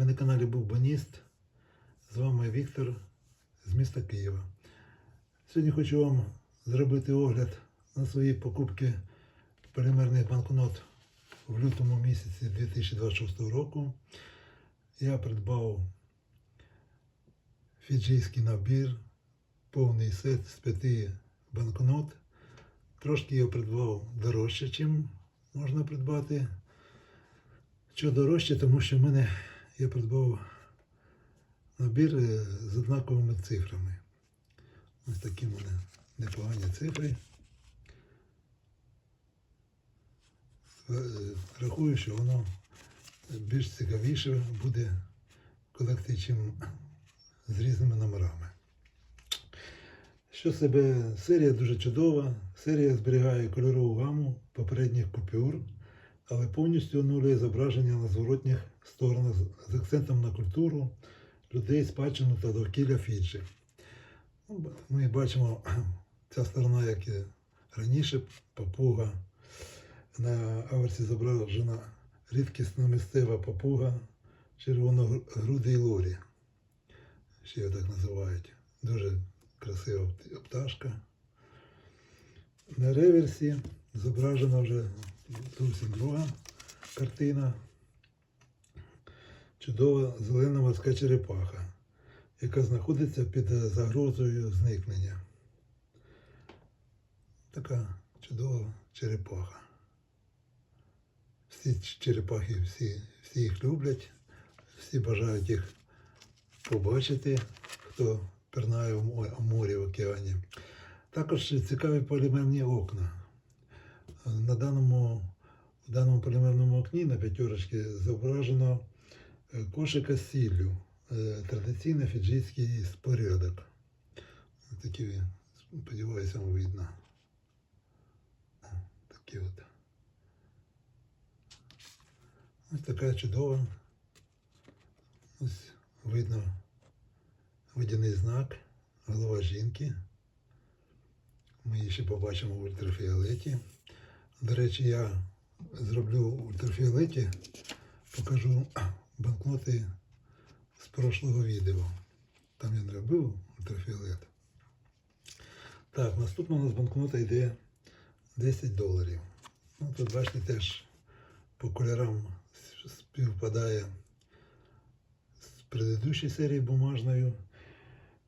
Ви на каналі Був Боніст. З вами Віктор з міста Києва. Сьогодні хочу вам зробити огляд на свої покупки полімерних банкнот в лютому місяці 2026 року. Я придбав фіджійський набір, повний сет з п'яти банкнот. Трошки я придбав дорожче, чим можна придбати. Що дорожче, тому що в мене я придбав набір е, з однаковими цифрами. Ось такі в мене непогані цифри. Е, Рахую, що воно більш цікавіше буде колекції, чим з різними номерами. Що себе серія дуже чудова. Серія зберігає кольорову гаму попередніх купюр, але повністю онулює зображення на зворотніх сторонах з акцентом на культуру, людей, спадщину та довкілля Фіджі. Ну, Ми бачимо ця сторона, як і раніше, папуга. На аверсі зображена рідкісна місцева папуга червоногрудий лорі. Ще його так називають. Дуже красива пташка. На реверсі зображена вже зовсім друга картина. Чудова зелена морська черепаха, яка знаходиться під загрозою зникнення. Така чудова черепаха. Всі черепахи, всі, всі їх люблять, всі бажають їх побачити, хто пірнає в морі, в океані. Також цікаві полімерні окна. На даному, в даному полімерному окні на п'ятерочці зображено кошика з сіллю. Е, Традиційний фіджийський спорядок. Такі, сподіваюся, видно. Такі от. Ось така чудова. Ось видно водяний знак, голова жінки. Ми її ще побачимо в ультрафіолеті. До речі, я зроблю в ультрафіолеті, покажу банкноти з прошлого відео. Там я не робив ультрафіолет. Так, наступна у нас банкнота йде 10 доларів. Ну, тут бачите теж по кольорам співпадає з предыдущої серії бумажною.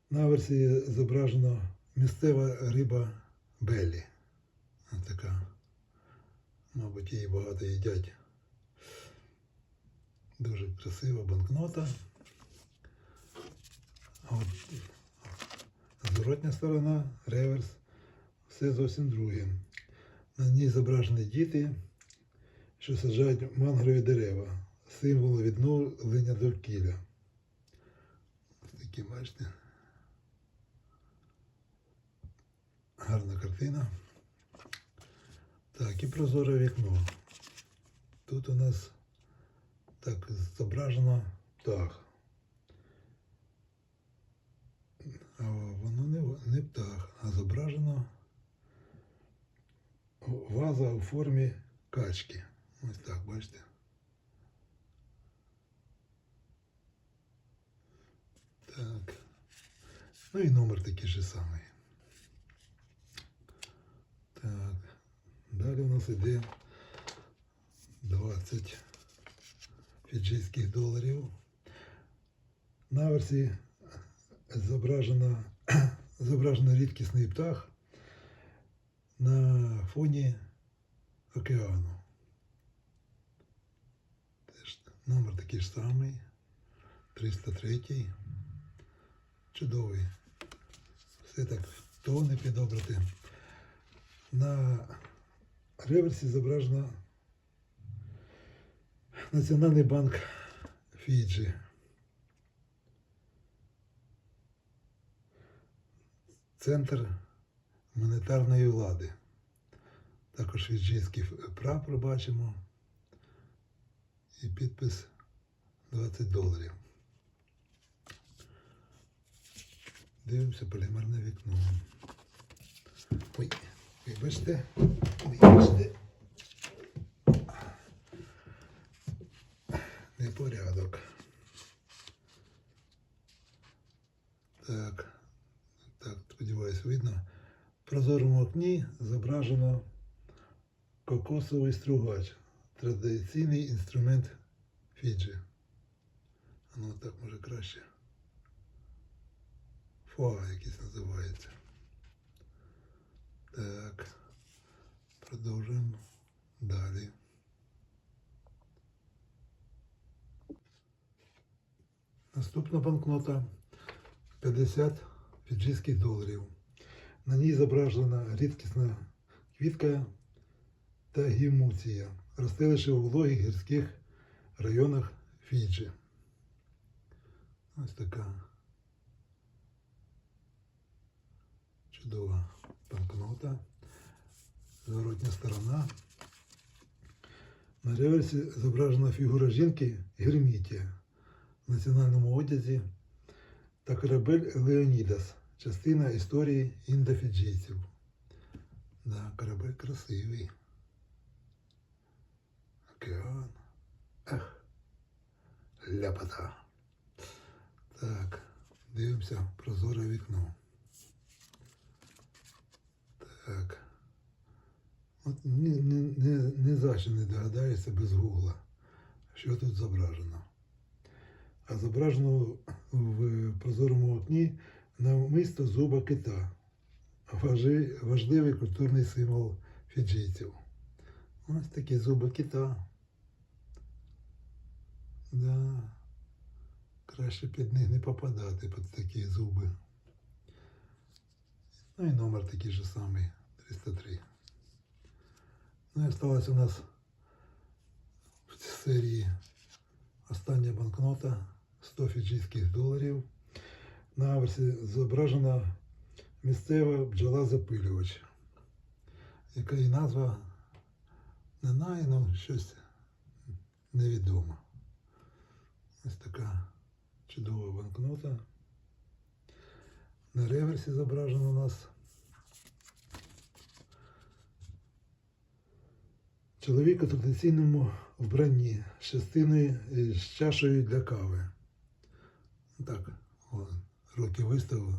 На версії зображено місцева риба Беллі. Така. Мабуть, її багато їдять. Дуже красива банкнота. От зворотня сторона, реверс, все зовсім друге. На ній зображені діти, що саджають мангрові дерева, символ відновлення довкілля. Ось такі, бачите. Гарна картина. Так, і прозоре вікно. Тут у нас так зображено птах. А воно не, не птах, а зображено ваза у формі качки. Ось так, бачите. Так. Ну і номер такий же самий. Так. Далі у нас іде 20 фіджийських доларів. На версії зображено, зображено рідкісний птах на фоні океану. Теж номер такий ж самий. 303. Чудовий. Все так тони підобрати. На реверсі зображено Національний банк Фіджі. Центр монетарної влади. Також фіджійський прапор бачимо. І підпис 20 доларів. Дивимося полімерне вікно. Ой, вибачте, вибачте. Непорядок. Так, так, сподіваюсь, видно. В прозорому окні зображено кокосовий стругач. Традиційний інструмент Фіджі. Ну так може краще. Фуа якийсь називається. Так. Продовжуємо далі. Наступна банкнота 50 фіджийських доларів. На ній зображена рідкісна квітка та гімуція. Росте лише у вологих гірських районах Фіджі. Ось така чудова банкнота. Зворотня сторона. На реверсі зображена фігура жінки Гермітія в національному одязі та корабель Леонідас, частина історії індофіджійців. Да, корабель красивий. Океан. Ех, ляпота. Так, дивимося прозоре вікно. Так. От ні, ні, ні, ні за що не догадаєшся без гугла, що тут зображено. А зображено в прозорому окні намисто зуба кита. Важливий культурний символ фіджійців. Ось такі зуби кита. Да. Краще під них не попадати під такі зуби. Ну і номер такий же самий 303. Ну і осталась у нас в серії остання банкнота 100 фіджійських доларів. На аверсі зображена місцева бджола запилювач, яка і назва не знаю, ну щось невідомо. Ось така чудова банкнота. На реверсі зображено у нас чоловік у традиційному вбранні з частиною з чашею для кави. Так, о, руки виставив,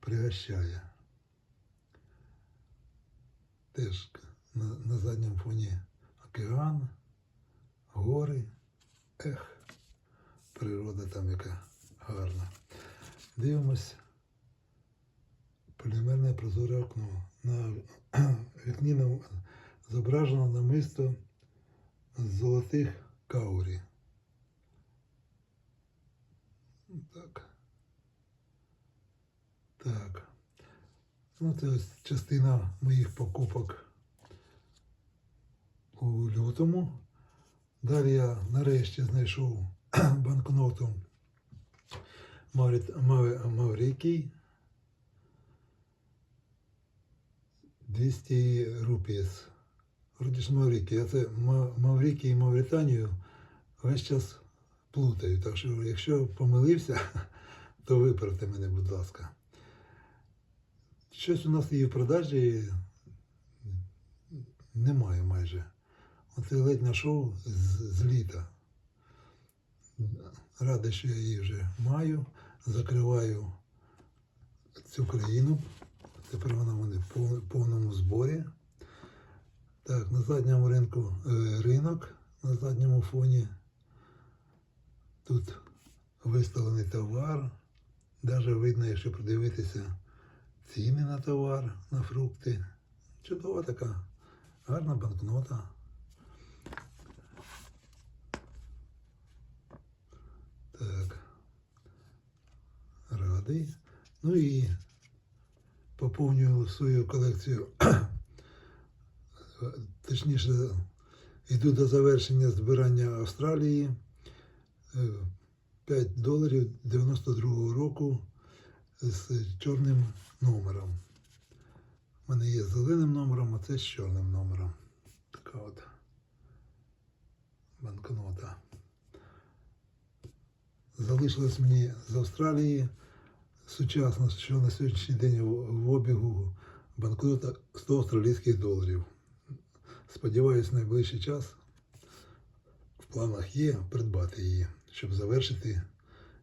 пригощає. Теж на, на задньому фоні океан, гори. Ех, природа там яка гарна. Дивимось полімерне прозоре окно. На вікні зображено намисто з золотих каурі. Так. Так. Ну, це ось частина моїх покупок у лютому. Далі я нарешті знайшов банкноту Маврикій 200 рупіс. Вроді ж Маврикій. Я це Ма- Маврикій і Мавританію весь час плутаю. Так що, якщо помилився, то виправте мене, будь ласка. Щось у нас її в продажі немає майже. Оце ледь знайшов з, з літа. Радий, що я її вже маю. Закриваю цю країну. Тепер вона в мене в повному зборі. Так, на задньому ринку е, ринок, на задньому фоні. Тут виставлений товар. Навіть видно, якщо подивитися ціни на товар, на фрукти. Чудова така гарна банкнота. Так. Радий. Ну і поповнюю свою колекцію. Точніше, йду до завершення збирання Австралії. Е, 5 доларів 92-го року з чорним номером. У мене є з зеленим номером, а це з чорним номером. Така от банкнота. Залишилось мені з Австралії сучасно, що на сьогоднішній день в обігу банкнота 100 австралійських доларів. Сподіваюсь, найближчий час в планах є придбати її, щоб завершити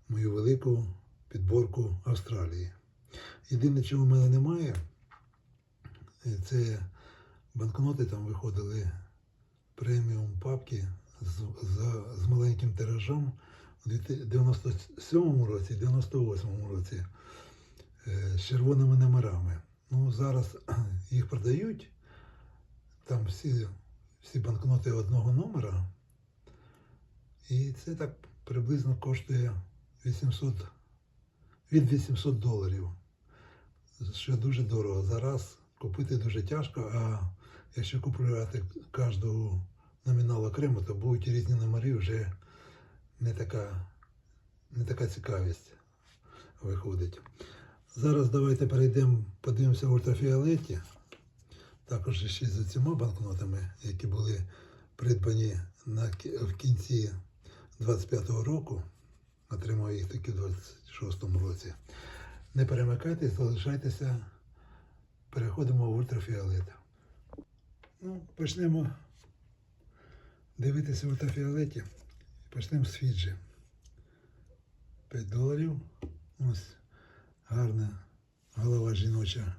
мою велику підборку Австралії. Єдине, чого в мене немає, е, це банкноти там виходили преміум папки з, за- з маленьким тиражом у 97 році і 98 році е, з червоними номерами. Ну, зараз їх продають. Там всі, всі банкноти одного номера. І це так приблизно коштує 800, від 800 доларів. Що дуже дорого. Зараз купити дуже тяжко, а якщо купувати кожного номінал окремо, то будуть різні номери вже не така, не така цікавість виходить. Зараз давайте перейдемо, подивимося в ультрафіолеті. Також ще з цими банкнотами, які були придбані на, в кінці 25-го року. Отримав їх таки в 26-му році. Не перемикайтесь, залишайтеся. Переходимо в ультрафіолет. Ну, почнемо дивитися в ультрафіолеті. Почнемо з Фіджі. 5 доларів. Ось гарна голова жіноча.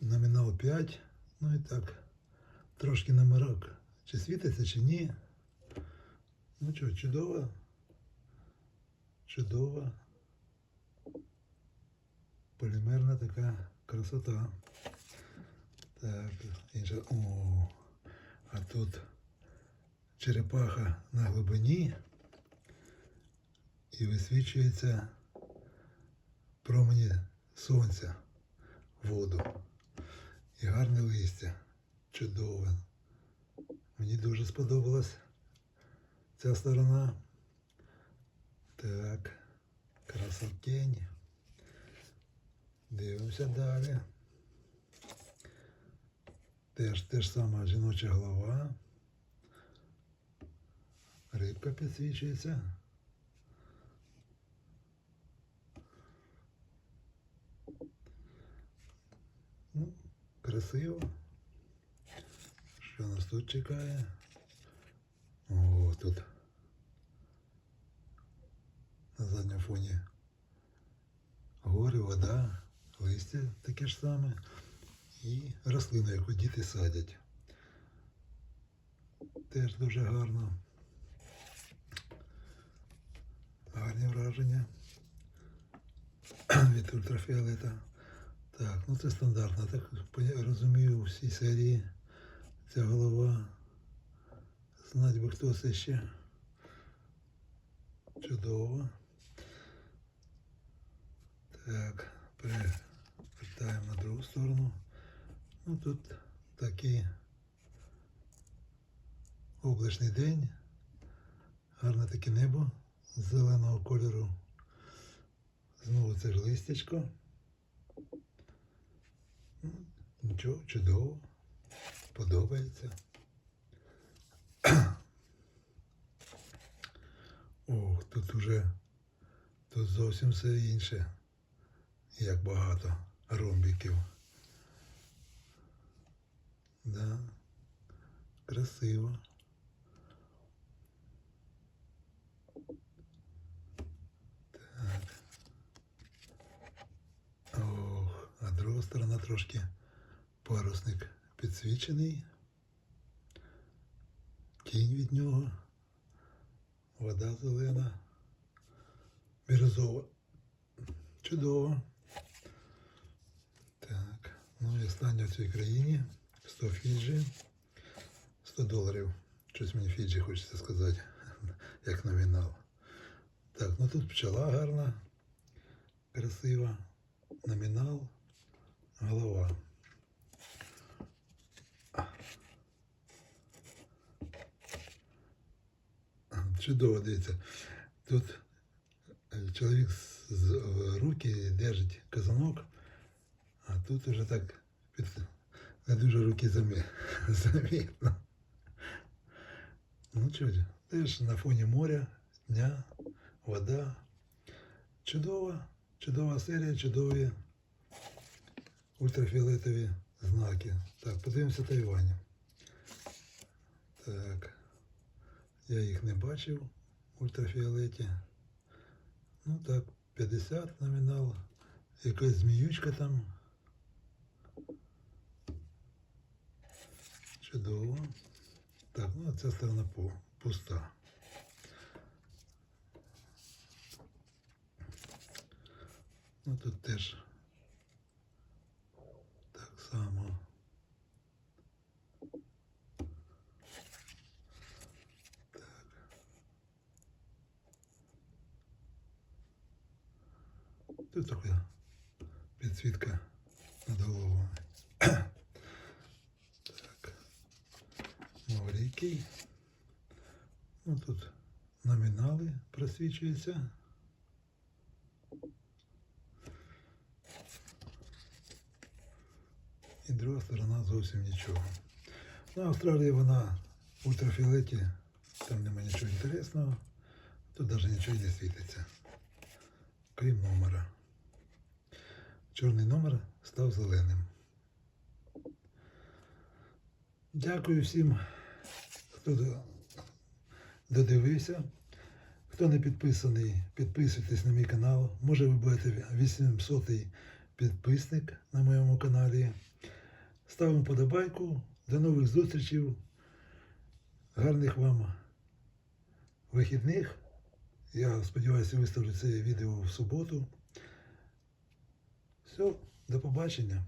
Номінал 5. Ну і так. Трошки номерок. Чи світиться, чи ні. Ну що, чудово. Чудова. Полімерна така красота. Так, інша. О, а тут черепаха на глибині і висвічується промені сонця воду. І гарне листя. Чудове. Мені дуже сподобалась ця сторона. Так, красотень. Дивимося далі. Теж те ж сама жіноча голова. Рибка підсвічується. Ну, красиво. Що нас тут чекає? Тут на задньому фоні гори, вода, листя таке ж саме і рослина, яку діти садять. Теж дуже гарно. Гарні враження від ультрафіолета. Так, ну це стандартно. Так розумію, у всій серії ця голова. Знать би хто це ще. Чудово. Так, перевертаємо на другу сторону. Ну тут такий облачний день. Гарне таке небо зеленого кольору. Знову це ж листячко. Нічого, чудово. Подобається. Ох, тут уже тут зовсім все інше. Як багато ромбиків. Да. Красиво. Так. Ох, а друга сторона трошки парусник підсвічений. Тінь від нього. Вода зелена. Бірюзова. Чудово. Так. Ну і останнє в цій країні. 100 Фіджі. 100 доларів. Щось мені Фіджі хочеться сказати, як номінал. Так, ну тут пчела гарна, красива. Номінал, голова. Чудово, дивіться. Тут чоловік з, руки держить казанок, а тут уже так під не дуже руки замі, замітно. Ну ж, теж на фоні моря, дня, вода. Чудова, чудова серія, чудові ультрафіолетові знаки. Так, подивимося Тайвань. Так. Я їх не бачив в ультрафіолеті. Ну так, 50 номінал. Якась зміючка там. Чудово. Так, ну а ця сторона пуста. Ну тут теж так само. Тут така підсвітка над головою. Так. Маленький. Ну тут номінали просвічуються. І друга сторона зовсім нічого. Ну, Австралія вона в ультрафіолеті, там немає нічого інтересного, тут навіть нічого не світиться, крім номера. Чорний номер став зеленим. Дякую всім, хто додивився. Хто не підписаний, підписуйтесь на мій канал. Може ви будете 800-й підписник на моєму каналі. Ставимо подобайку. До нових зустрічей. Гарних вам вихідних. Я сподіваюся, виставлю це відео в суботу. Все, до побачення.